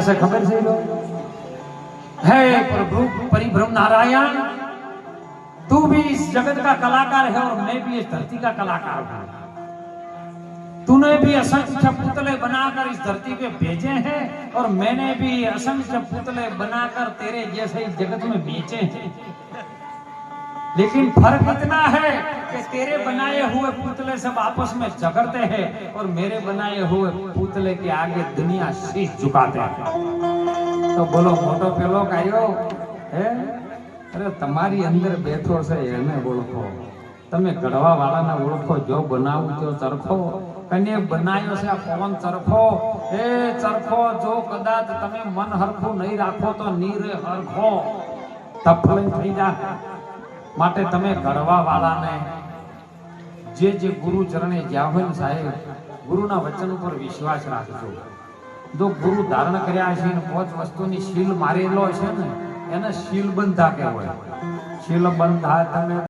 कैसे खबर से लो। है प्रभु परिभ्रम नारायण, तू भी इस जगत का कलाकार है और मैं भी इस धरती का कलाकार हूँ। तूने भी असंख्य पुतले बनाकर इस धरती पे भेजे हैं और मैंने भी असंख्य पुतले बनाकर तेरे जैसे इस जगत में बेचे हैं। लेकिन फर्क इतना है कि तेरे बनाए हुए पुतले सब आपस में झगड़ते हैं और मेरे बनाए हुए पुतले के आगे दुनिया शीश झुकाते हैं तो બોલો મોટો પેલો કાયો હે અરે તમારી અંદર બેઠો છે એને ઓળખો તમે ઘડવા વાળાને ઓળખો જો બનાવું તો ચરખો કને બનાવ્યો છે આ પવન ચરખો એ ચરખો જો કદાચ તમે મન હરખું નહીં રાખો તો નીરે હરખો તફલઈ થઈ જાય માટે તમે ઘડવા વાળાને જે જે ગુરુ ચરણે જ્યાં હોય સાહેબ, ગુરુના વચન ઉપર વિશ્વાસ રાખજો. જો ગુરુ ધારણ કર્યા છે ને પાંચ વસ્તુની શીલ મારેલો છે ને, એને શીલ બંધા કહેવાય. શીલ બંધા તમે